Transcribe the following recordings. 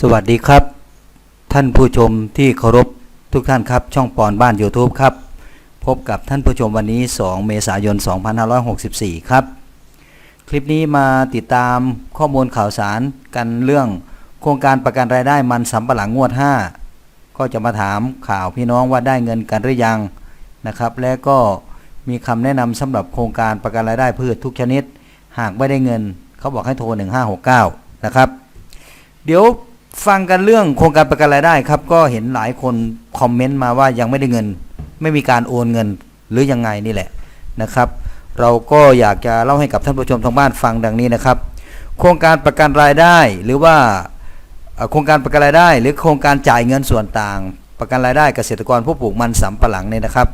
สวัสดีครับ ท่านผู้ชมที่เคารพทุกท่านครับ ช่องปอนบ้าน YouTube ครับ พบกับท่านผู้ชมวันนี้ 2 เมษายน 2564 ครับ คลิปนี้มาติดตามข้อมูลข่าวสารกันเรื่อง โครงการประกันรายได้มันสำปะหลังงวด 5 ก็จะมาถามข่าวพี่น้องว่าได้เงินกันหรือยังนะครับ และก็มีคำแนะนำสำหรับโครงการประกันรายได้พืชทุกชนิด หากไม่ได้เงิน เขาบอกให้โทร 1569 นะครับ เดี๋ยว ฟังกันเรื่องโครงการประกันรายได้ครับ ก็เห็นหลายคนคอมเมนต์มาว่ายังไม่ได้เงิน ไม่มีการโอนเงินหรือยังไงนี่แหละนะครับ เราก็อยากจะเล่าให้กับท่านผู้ชมทางบ้านฟังดังนี้นะครับ โครงการประกันรายได้หรือว่าโครงการประกันรายได้ หรือโครงการจ่ายเงินส่วนต่าง ประกันรายได้เกษตรกรผู้ปลูกมันสำปะหลังเนี่ยนะครับ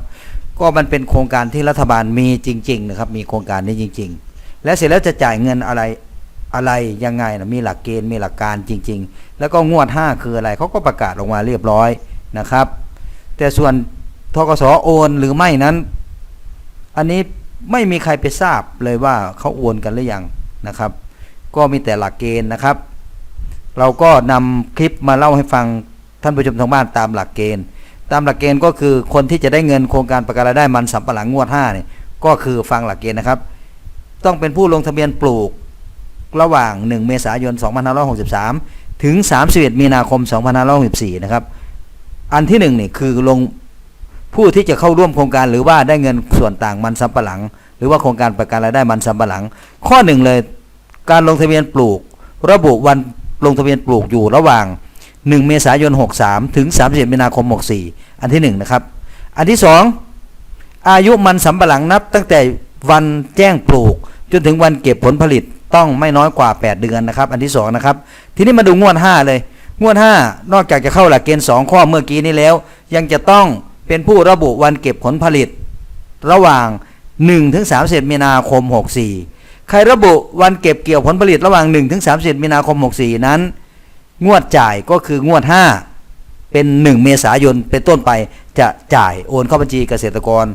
ก็มันเป็นโครงการที่รัฐบาลมีจริง ๆ นะครับ มีโครงการนี้จริง ๆ และเสร็จแล้วจะจ่ายเงินอะไร อะไรยังไงนะมีหลักเกณฑ์มีหลักการจริง ๆ แล้วก็งวด 5 คืออะไรเขาก็ประกาศออกมาเรียบร้อยนะครับ แต่ส่วนทกสโอนหรือไม่นั้น อันนี้ไม่มีใครไปทราบเลยว่าเขาโอนกันหรือยังนะครับ ก็มีแต่หลักเกณฑ์นะครับ เราก็นำคลิปมาเล่าให้ฟังท่านผู้ชมทางบ้านตามหลักเกณฑ์ ตามหลักเกณฑ์ก็คือคนที่จะได้เงินโครงการประกันรายได้มันสำปะหลังงวด5เนี่ยก็คือฟังหลักเกณฑ์นะครับ ต้องเป็นผู้ลงทะเบียนปลูก ระหว่าง 1 เมษายน 2563 ถึง 31 มีนาคม 2564 นะครับ อันที่หนึ่งนี่คือลงผู้ที่จะเข้าร่วมโครงการหรือว่าได้เงินส่วนต่างมันสำปะหลัง หรือว่าโครงการประกันรายได้มันสำปะหลัง ข้อหนึ่งเลยการลงทะเบียนปลูก ระบุวันลงทะเบียนปลูกอยู่ระหว่าง 1 เมษายน 63 ถึง 31 มีนาคม 64 อันที่หนึ่งนะครับ อันที่สองอายุมันสำปะหลังนับตั้งแต่วันแจ้งปลูกจนถึงวันเก็บผลผลิต ต้องไม่น้อยกว่า 8 เดือนนะครับ อันที่สองนะครับ ทีนี้มาดูงวด 5 เลย งวด 5 นอกจากจะเข้าหลักเกณฑ์ 2 ข้อเมื่อกี้นี้แล้ว ยังจะต้องเป็นผู้ระบุวันเก็บผลผลิต ระหว่าง1ถึง30มีนาคม 64 ใครระบุวันเก็บเกี่ยวผลผลิตระหว่าง1ถึง30มีนาคม 64 นั้น งวดจ่ายก็คืองวด 5 เป็น 1 เมษายนเป็นต้นไปจะจ่ายโอนเข้าบัญชีเกษตรกร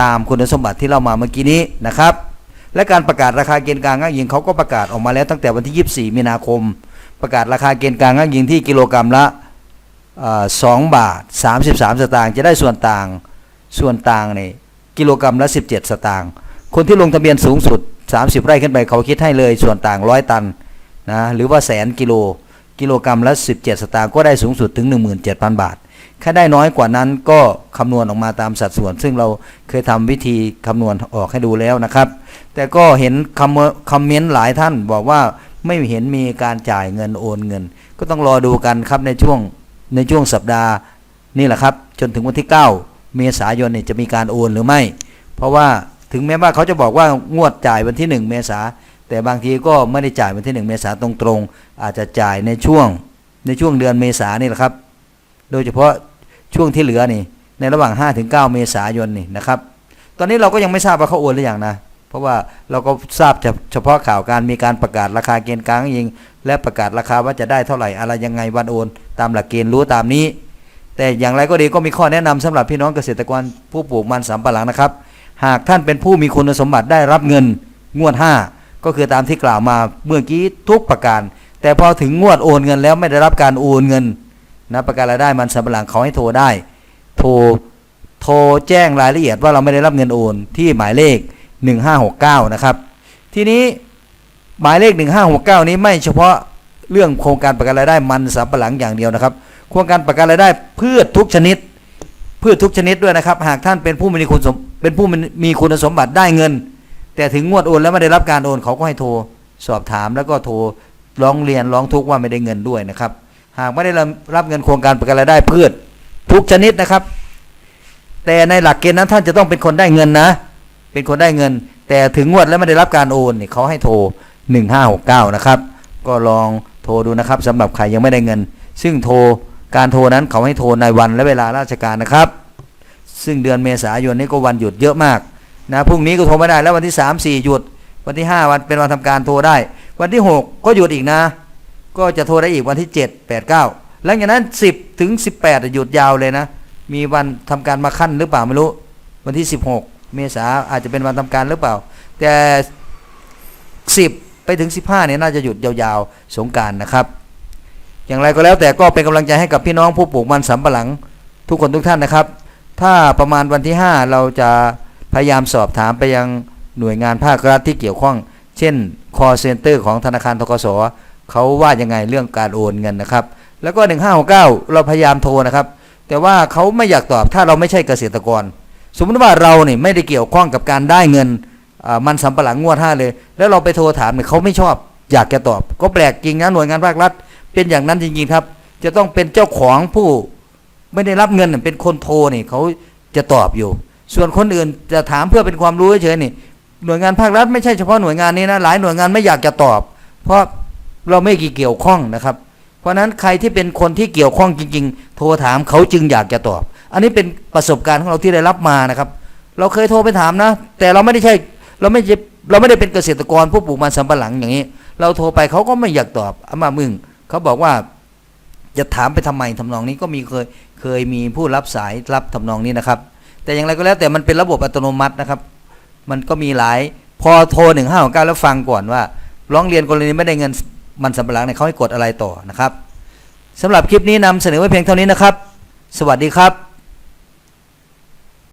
ตามคุณสมบัติที่เรามาเมื่อกี้นี้นะครับ และการประกาศราคาเกณฑ์กลางอ้างยิงเขาก็ประกาศออกมาแล้วตั้งแต่วันที่ 24 มีนาคม ประกาศราคาเกณฑ์กลางอ้างยิงที่กิโลกรรัมละเอ่อ2บาท 33 สตางค์จะได้ส่วนต่างส่วนต่างนี่กิโลกรรัมละ 17 สตางค์คนที่ลงทะเบียนสูงสุด 30 ไร่ขึ้นไปเขาคิดให้เลยส่วนต่าง100ตันนะหรือว่าแสนกิโลกิโลกรรัมละ 17 สตางค์ก็ได้สูงสุดถึง 17,000 บาทถ้าได้น้อยกว่านั้นก็คำนวณออกมาตามสัดส่วน ซึ่งเราเคยทำวิธีคำนวณออกให้ดูแล้วนะครับ แต่ก็เห็นคำคอมเมนต์หลายท่านบอกว่าไม่เห็นมีการจ่ายเงินโอนเงิน ก็ต้องรอดูกันครับในช่วงในช่วงสัปดาห์นี่แหละครับ จนถึงวันที่ 9 เมษายนเนี่ยจะมีการโอนหรือไม่ เพราะว่าถึงแม้ว่าเขาจะบอกว่างวดจ่ายวันที่ 1 เมษาแต่บางทีก็ไม่ได้จ่ายวันที่ 1 เมษาตรงๆ อาจจะจ่ายในช่วงในช่วงเดือนเมษานี่แหละครับ โดยเฉพาะช่วงที่เหลือนี่ในระหว่าง 5-9 เมษายนนี่นะครับ ตอนนี้เราก็ยังไม่ทราบว่าเขาโอนหรือยังนะ เพราะว่าเราก็ทราบเฉพาะข่าวการมีการประกาศราคาเกณฑ์กลางยิง และประกาศราคาว่าจะได้เท่าไหร่อะไรยังไงวันโอน ตามหลักเกณฑ์รู้ตามนี้ แต่อย่างไรก็ดีก็มีข้อแนะนำสำหรับพี่น้องเกษตรกรผู้ปลูกมันสำปะหลังนะครับ หากท่านเป็นผู้มีคุณสมบัติได้รับเงินงวด 5 ก็คือตามที่กล่าวมาเมื่อกี้ทุกประการ แต่พอถึงงวดโอนเงินแล้วไม่ได้รับการโอนเงินนะประกันรายได้มันสำปะหลังเขาให้โทรได้ โทรโทรแจ้งรายละเอียดว่าเราไม่ได้รับเงินโอนที่หมายเลข 1569 นะครับ ทีนี้หมายเลข 1569 นี้ไม่เฉพาะเรื่องโครงการประกันรายได้มันสำปะหลังอย่างเดียวนะครับ โครงการประกันรายได้พืชทุกชนิดพืชทุกชนิดด้วยนะครับ หากท่านเป็นผู้มีคุณสมเป็นผู้มีคุณสมบัติได้เงิน แต่ถึงงวดโอนแล้วไม่ได้รับการโอนเขาก็ให้โทรสอบถามแล้วก็โทรร้องเรียนร้องทุกข์ว่าไม่ได้เงินด้วยนะครับ หากไม่ได้รับเงินโครงการประกันรายได้พืชทุกชนิดนะครับ แต่ในหลักเกณฑ์นั้นท่านจะต้องเป็นคนได้เงินนะ เป็นคนได้เงิน แต่ถึงงวดแล้วไม่ได้รับการโอนเนี่ยเขาให้โทร 1569 นะครับ ก็ลองโทรดูนะครับสำหรับใครยังไม่ได้เงิน ซึ่งโทรการโทรนั้นเขาให้โทรในวันและเวลาราชการนะครับ ซึ่งเดือนเมษายนนี้ก็วันหยุดเยอะมากนะพรุ่งนี้ก็โทรไม่ได้แล้ววันที่ 3 4 หยุด วันที่ 5 วันเป็นวันทำการโทรได้ วันที่ 6 ก็หยุดอีกนะ ก็จะโทรได้อีกวันที่ 7 8 9 หลังจากนั้น 10 ถึง 18 หยุดยาวเลยนะ มีวันทำการมาขั้นหรือเปล่าไม่รู้ วันที่ 16 เมษาอาจจะเป็นวันทำการหรือเปล่า แต่ 10 ไปถึง 15เนี่ยน่าจะหยุดยาวๆสงการนะครับ อย่างไรก็แล้วแต่ก็เป็นกำลังใจให้กับพี่น้องผู้ปลูกมันสำปะหลังทุกคนทุกท่านนะครับ ถ้าประมาณวันที่ 5 เราจะพยายามสอบถามไปยังหน่วยงานภาครัฐที่เกี่ยวข้อง เช่น call center ของธนาคารทกสเขาว่ายังไงเรื่องการโอนเงินนะครับ แล้วก็ 1569 เราพยายามโทรนะครับ แต่ว่าเขาไม่อยากตอบถ้าเราไม่ใช่เกษตรกร สมมติว่าเราเนี่ยไม่ได้เกี่ยวข้องกับการได้เงินมันสำปะหลังงวดห้าเลย แล้วเราไปโทรถามเนี่ยเขาไม่ชอบ อยากจะตอบ ก็แปลกจริงนะหน่วยงานภาครัฐ เป็นอย่างนั้นจริงๆครับ จะต้องเป็นเจ้าของผู้ไม่ได้รับเงินเป็นคนโทรนี่เขาจะตอบอยู่ ส่วนคนอื่นจะถามเพื่อเป็นความรู้เฉยๆนี่หน่วยงานภาครัฐไม่ใช่เฉพาะหน่วยงานนี้นะหลายหน่วยงานไม่อยากจะตอบ เพราะเราไม่เกี่ยวข้องนะครับ เพราะนั้นใครที่เป็นคนที่เกี่ยวข้องจริง ๆ โทรถามเขาจึงอยากจะตอบ อันนี้เป็นประสบการณ์ของเราที่ได้รับมานะครับ เราเคยโทรไปถามนะ แต่เราไม่ได้ใช่เราไม่เราไม่ได้เป็นเกษตรกรผู้ปลูกมันสำปะหลังอย่างนี้ เราโทรไปเขาก็ไม่อยากตอบอามามึงเขาบอกว่าจะถามไปทำไมทำนองนี้ก็มีเคยเคยมีผู้รับสายรับทำนองนี้นะครับ แต่อย่างไรก็แล้วแต่มันเป็นระบบอัตโนมัตินะครับ มันก็มีหลายพอโทรหนึ่งห้าเก้าแล้วฟังก่อนว่า ร้องเรียนกรณีไม่ได้เงินมันสำปะหลังเนี่ยเขาให้กดอะไรต่อนะครับสำหรับคลิปนี้นำเสนอไว้เพียงเท่านี้นะครับ สวัสดีครับ